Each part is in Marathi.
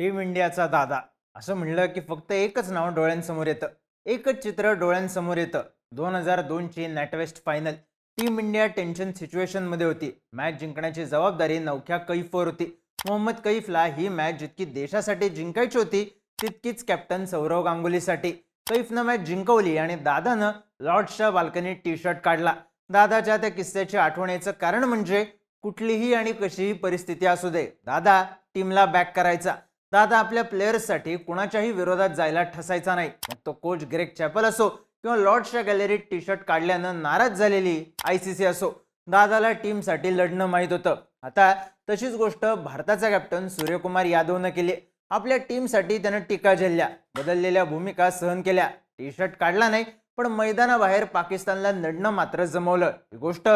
टीम इंडियाचा दादा. असं म्हणलं की फक्त एकच नाव डोळ्यांसमोर येतं. एकच चित्र डोळ्यांसमोर येतं. दोन हजार दोनची NatWest final team India tension सिच्युएशनमध्ये होती. मॅच जिंकण्याची जबाबदारी नवख्या कैफवर होती. मोहम्मद कैफला ही मॅच जितकी देशासाठी जिंकायची होती तितकीच कॅप्टन सौरव गांगुलीसाठी. कैफनं मॅच जिंकवली आणि दादानं लॉर्ड्सच्या बाल्कनीत टी शर्ट काढला. दादाच्या त्या किस्स्याची आठवण याचं कारण म्हणजे कुठलीही आणि कशीही परिस्थिती असू दे दादा टीमला बॅक करायचा. दादा आपल्या प्लेयर्ससाठी कुणाच्याही विरोधात जायला ठसायचा नाही. मग तो कोच ग्रेक चॅपल असो किंवा लॉर्ड्सच्या गॅलरीत टी शर्ट काढल्यानं नाराज झालेली आय सी सी असो दादाला टीमसाठी लढणं माहीत होतं. आता तशीच गोष्ट भारताचा कॅप्टन सूर्यकुमार यादवनं केली. आपल्या टीमसाठी त्यानं टीका झेलल्या बदललेल्या भूमिका सहन केल्या. टी शर्ट काढला नाही पण मैदानाबाहेर पाकिस्तानला लढणं मात्र जमवलं. ही गोष्ट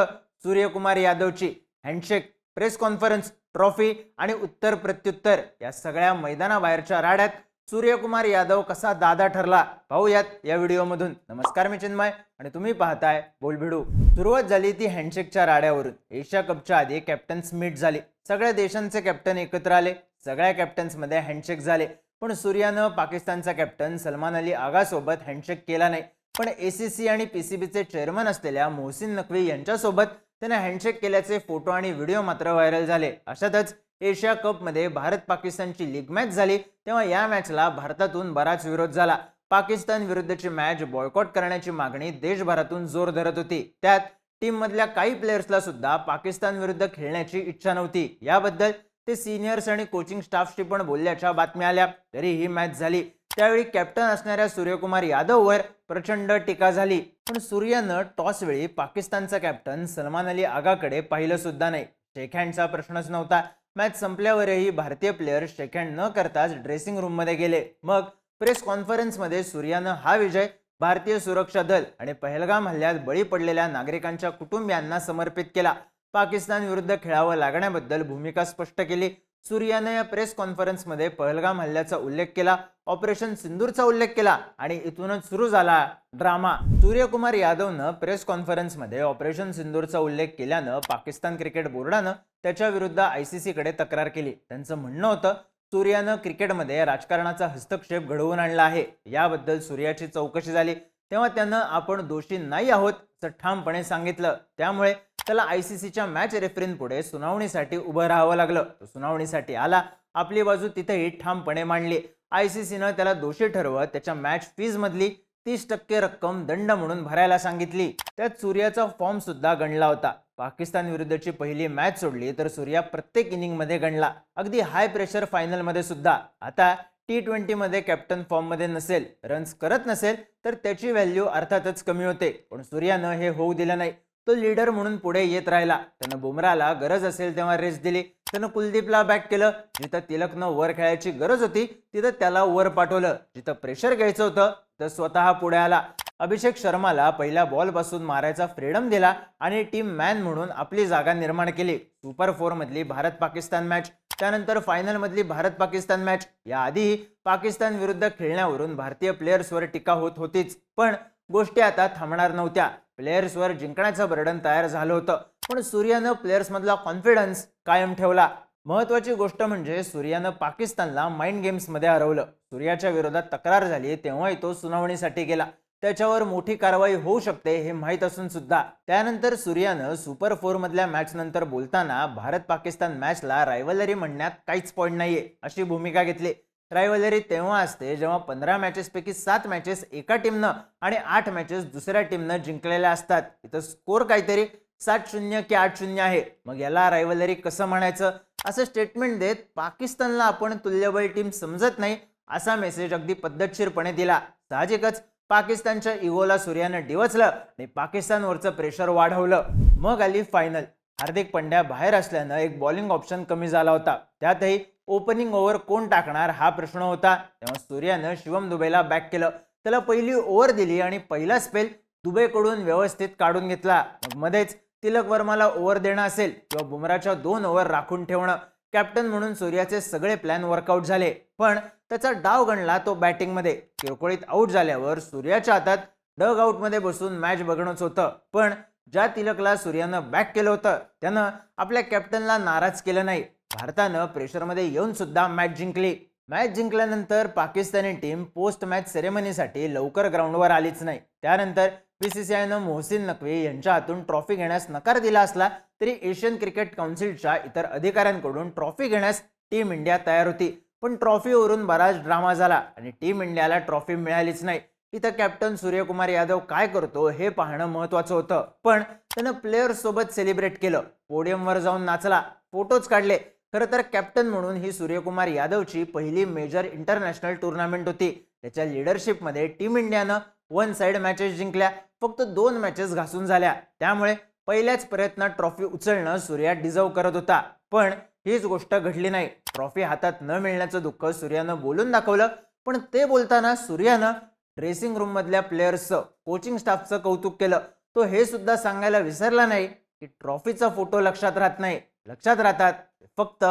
सूर्यकुमार यादवची. हँडशेक प्रेस कॉन्फरन्स ट्रॉफी आणि उत्तर प्रत्युत्तर या सगळ्या मैदानाबाहेरच्या राड्यात सूर्यकुमार यादव कसा दादा ठरला पाहूयात या व्हिडिओमधून. नमस्कार मी चिन्मय आणि तुम्ही पाहताय बोलभिडू. सुरुवात झाली ती हँडशेकच्या राड्यावरून. एशिया कपच्या आधी कॅप्टन्स मीट झाली. सगळ्या देशांचे कॅप्टन एकत्र आले. सगळ्या कॅप्टन्समध्ये हँडशेक झाले. पण सूर्यानं पाकिस्तानचा कॅप्टन सलमान अली आगासोबत हँडशेक केला नाही. पण एसीसी आणि पीसीबीचे चेअरमन असलेल्या मोहसिन नकवी यांच्यासोबत त्यानं हँडशेक केल्याचे फोटो आणि व्हिडिओ मात्र व्हायरल झाले. अशातच एशिया कपमध्ये भारत पाकिस्तानची लीग मॅच झाली. तेव्हा या मॅचला भारतातून बराच विरोध झाला. पाकिस्तान विरुद्धची मॅच बॉयकॉट करण्याची मागणी देशभरातून जोर धरत होती. त्यात टीम मधल्या काही प्लेयर्सला सुद्धा पाकिस्तान विरुद्ध खेळण्याची इच्छा नव्हती. याबद्दल ते सिनियर्स आणि कोचिंग स्टाफशी पण बोलल्याच्या बातम्या आल्या. तरी ही मॅच झाली. त्यावेळी कॅप्टन असणाऱ्या सूर्यकुमार यादववर प्रचंड टीका झाली. पण सूर्यानं टॉसवेळी पाकिस्तानचा कॅप्टन सलमान अली आगाकडे पाहिलं सुद्धा नाही. शेखहँडचा प्रश्नच नव्हता. मॅच संपल्यावरही भारतीय प्लेयर शेखहँड न करताच ड्रेसिंग रूममध्ये गेले. मग प्रेस कॉन्फरन्समध्ये सूर्यानं हा विजय भारतीय सुरक्षा दल आणि पहलगाम हल्ल्यात बळी पडलेल्या नागरिकांच्या कुटुंबियांना समर्पित केला. पाकिस्तान विरुद्ध खेळावं लागण्याबद्दल भूमिका स्पष्ट केली. सूर्यानं या प्रेस कॉन्फरन्समध्ये पहलगाम हल्ल्याचा उल्लेख केला ऑपरेशन सिंदूरचा उल्लेख केला आणि इथूनच सुरू झाला ड्रामा. सूर्यकुमार यादवनं प्रेस कॉन्फरन्समध्ये ऑपरेशन सिंदूरचा उल्लेख केल्यानं पाकिस्तान क्रिकेट बोर्डानं त्याच्या विरुद्ध आयसीसी कडे तक्रार केली. त्यांचं म्हणणं होतं सूर्यानं क्रिकेटमध्ये राजकारणाचा हस्तक्षेप घडवून आणला आहे. याबद्दल सूर्याची चौकशी झाली. तेव्हा त्यानं आपण दोषी नाही आहोत असं ठामपणे सांगितलं. त्यामुळे त्याला आयसीसीच्या मॅच रेफरींपुढे सुनावणीसाठी उभं राहावं लागलं. तो सुनावणीसाठी आला. आपली बाजू तिथेही ठामपणे मांडली. आय सीसीनं त्याला दोषी ठरवत त्याच्या मॅच फीजमधली तीस टक्के रक्कम दंड म्हणून भरायला सांगितली. त्यात सूर्याचा फॉर्म सुद्धा गणला होता. पाकिस्तान विरुद्धची पहिली मॅच सोडली तर सूर्या प्रत्येक इनिंगमध्ये गणला. अगदी हाय प्रेशर फायनलमध्ये सुद्धा. आता टी ट्वेंटीमध्ये कॅप्टन फॉर्ममध्ये नसेल. रन्स करत नसेल तर त्याची व्हॅल्यू अर्थातच कमी होते. पण सूर्यानं हे होऊ दिलं नाही. तो लीडर म्हणून पुढे येत राहिला. त्यानं बुमराला गरज असेल तेव्हा रेस्ट दिली. त्यानं कुलदीपला बॅक केलं. जिथं तिलकनं वर खेळायची गरज होती तिथं त्याला वर पाठवलं. जिथं प्रेशर घ्यायचं होतं तर स्वतः पुढे आला. अभिषेक शर्माला पहिल्या बॉलपासून मारायचा फ्रीडम दिला आणि टीम मॅन म्हणून आपली जागा निर्माण केली. सुपर फोर मधली भारत पाकिस्तान मॅच त्यानंतर फायनल मधली भारत पाकिस्तान मॅच याआधीही पाकिस्तान विरुद्ध खेळण्यावरून भारतीय प्लेयर्सवर टीका होत होतीच. पण गोष्टी आता थांबणार नव्हत्या. प्लेयर्सवर जिंकण्याचं बर्डन तयार झालं होतं. पण सूर्यानं प्लेयर्स मधला कॉन्फिडन्स कायम ठेवला. महत्वाची गोष्ट म्हणजे सूर्यानं पाकिस्तानला माइंड गेम्समध्ये हरवलं. सूर्याच्या विरोधात तक्रार झाली तेव्हाही तो सुनावणीसाठी गेला. त्याच्यावर मोठी कारवाई होऊ शकते हे माहीत असून सुद्धा. त्यानंतर सूर्यानं सुपर फोर मधल्या मॅच नंतर बोलताना भारत पाकिस्तान मॅचला रायव्हलरी म्हणण्यात काहीच पॉईंट नाहीये अशी भूमिका घेतली. रायवलरी तेव्हा असते जेव्हा पंधरा मॅचेसपैकी सात मॅचेस एका टीमनं आणि आठ मॅचेस दुसऱ्या टीमनं जिंकलेल्या असतात. इथं स्कोर काहीतरी सात शून्य की आठ शून्य आहे. मग याला रायव्हलरी कसं म्हणायचं? असं स्टेटमेंट देत पाकिस्तानला आपण तुल्यबळ टीम समजत नाही असा मेसेज अगदी पद्धतशीरपणे दिला. साहजिकच पाकिस्तानच्या इगोला सूर्यानं डिवचलं आणि पाकिस्तानवरचं प्रेशर वाढवलं. मग आली फायनल हार्दिक पंड्या बाहेर असल्यानं एक बॉलिंग ऑप्शन कमी झाला होता. त्यातही ओपनिंग ओव्हर कोण टाकणार हा प्रश्न होता. तेव्हा सूर्यानं शिवम दुबेला बॅक केलं. त्याला पहिली ओव्हर दिली आणि पहिला स्पेल दुबेकडून व्यवस्थित काढून घेतला. मग मध्येच तिलक वर्माला ओव्हर देणं असेल किंवा बुमराच्या दोन ओव्हर राखून ठेवणं. कॅप्टन म्हणून सूर्याचे सगळे प्लॅन वर्कआउट झाले. पण त्याचा डाव गणला तो बॅटिंगमध्ये किरकोळीत आऊट झाल्यावर सूर्याच्या हातात डग आऊटमध्ये बसून मॅच बघणंच होतं. पण ज्या तिलकला सूर्यानं बॅक केलं होतं त्यानं आपल्या कॅप्टनला नाराज केलं नाही. भारतानं प्रेशरमध्ये येऊन सुद्धा मॅच जिंकली. मॅच जिंकल्यानंतर पाकिस्तानी टीम पोस्ट मॅच सेरेमनीसाठी लवकर ग्राउंडवर आलीच नाही. त्यानंतर बीसीसीआयनं मोहसिन नकवी यांच्या हातून ट्रॉफी घेण्यास नकार दिला असला तरी एशियन क्रिकेट काउन्सिलच्या इतर अधिकाऱ्यांकडून ट्रॉफी घेण्यास टीम इंडिया तयार होती. पण ट्रॉफीवरून बराच ड्रामा झाला आणि टीम इंडियाला ट्रॉफी मिळालीच नाही. इथं कॅप्टन सूर्यकुमार यादव काय करतो हे पाहणं महत्वाचं होतं. पण त्यानं प्लेयर्स सोबत सेलिब्रेट केलं. पोडियमवर जाऊन नाचला. फोटोज काढले. खरं तर कॅप्टन म्हणून ही सूर्यकुमार यादवची पहिली मेजर इंटरनॅशनल टुर्नामेंट होती. त्याच्या लिडरशिपमध्ये टीम इंडियानं वन साइड मॅचेस जिंकल्या फक्त दोन मॅचेस घासून झाल्या. त्यामुळे पहिल्याच प्रयत्नात ट्रॉफी उचलणं सूर्या डिझर्व करत होता. पण हीच गोष्ट घडली नाही. ट्रॉफी हातात न मिळण्याचं दुःख सूर्यानं बोलून दाखवलं पण ते बोलताना सूर्यानं ड्रेसिंग रूममधल्या प्लेयर्सचं कोचिंग स्टाफचं कौतुक केलं. तो हे सुद्धा सांगायला विसरला नाही की ट्रॉफीचा फोटो लक्षात राहत नाही. लक्षात राहतात फक्त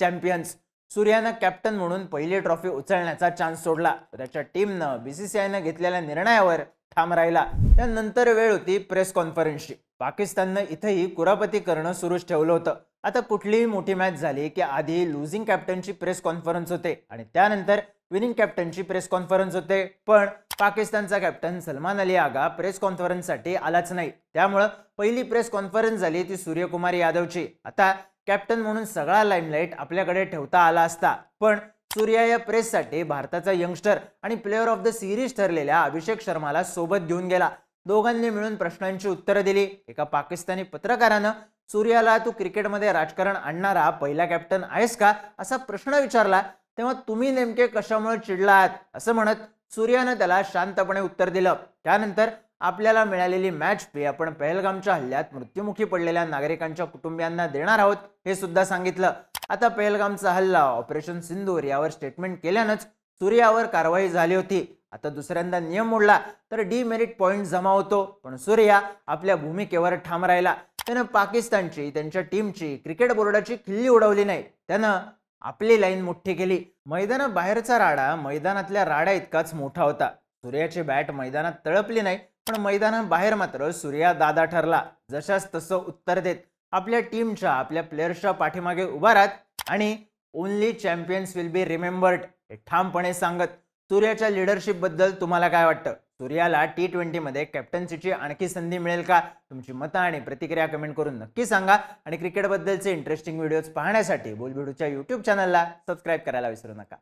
चॅम्पियन्स. सूर्यानं कॅप्टन म्हणून पहिली ट्रॉफी उचलण्याचा चान्स सोडला. त्याच्या टीमनं बीसीसीआयनं घेतलेल्या निर्णयावर ठाम राहिला. त्यानंतर वेळ होती प्रेस कॉन्फरन्सची पाकिस्ताननं इथंही कुरापती करणं सुरूच ठेवलं होतं. आता कुठलीही मोठी मॅच झाली की आधी लुझिंग कॅप्टनची प्रेस कॉन्फरन्स होते आणि त्यानंतर विनिंग कॅप्टनची प्रेस कॉन्फरन्स होते. पण पाकिस्तानचा कॅप्टन सलमान अली आगा प्रेस कॉन्फरन्ससाठी आलाच नाही. त्यामुळं पहिली प्रेस कॉन्फरन्स झाली ती सूर्यकुमार यादवची. आता कॅप्टन म्हणून सगळा लाईमलाईट आपल्याकडे ठेवता आला असता. पण सूर्या या प्रेससाठी भारताचा यंगस्टर आणि प्लेअर ऑफ द सिरीज ठरलेल्या अभिषेक शर्माला सोबत घेऊन गेला. दोघांनी मिळून प्रश्नांची उत्तरं दिली. एका पाकिस्तानी पत्रकारानं सूर्याला तू क्रिकेटमध्ये राजकारण आणणारा पहिला कॅप्टन आहेस का? असा प्रश्न विचारला. तेव्हा तुम्ही नेमके कशामुळे चिडलात? असं म्हणत सूर्यानं त्याला शांतपणे उत्तर दिलं. त्यानंतर आपल्याला मिळालेली मॅच पे आपण पहलगामच्या हल्ल्यात मृत्युमुखी पडलेल्या नागरिकांच्या कुटुंबियांना देणार आहोत हे सुद्धा सांगितलं. आता पहलगामचा हल्ला ऑपरेशन सिंदूर यावर स्टेटमेंट केल्यानंच सूर्यावर कारवाई झाली होती. आता दुसऱ्यांदा नियम मोडला तर डीमेरिट पॉइंट जमा होतो. पण सूर्या आपल्या भूमिकेवर ठाम राहिला. त्यानं पाकिस्तानची त्यांच्या टीमची क्रिकेट बोर्डाची खिल्ली उडवली नाही. त्यानं आपली लाईन मोठी केली. मैदाना बाहेरचा राडा मैदानातल्या राडा इतकाच मोठा होता. सूर्याची बॅट मैदानात तळपली नाही पण मैदानाबाहेर मात्र सूर्या दादा ठरला. जशास तसं उत्तर देत आपल्या टीमच्या आपल्या प्लेयर्सच्या पाठीमागे उभा राहत आणि only champions will be remembered हे ठामपणे सांगत सूर्याच्या लिडरशिपबद्दल तुम्हाला काय वाटतं? सूर्याला टी ट्वेंटीमध्ये कॅप्टन्सीची आणखी संधी मिळेल का? तुमची मतं आणि प्रतिक्रिया कमेंट करून नक्की सांगा. आणि क्रिकेटबद्दलचे इंटरेस्टिंग व्हिडिओज पाहण्यासाठी बोलबिडूच्या यूट्यूब चॅनलला सबस्क्राईब करायला विसरू नका.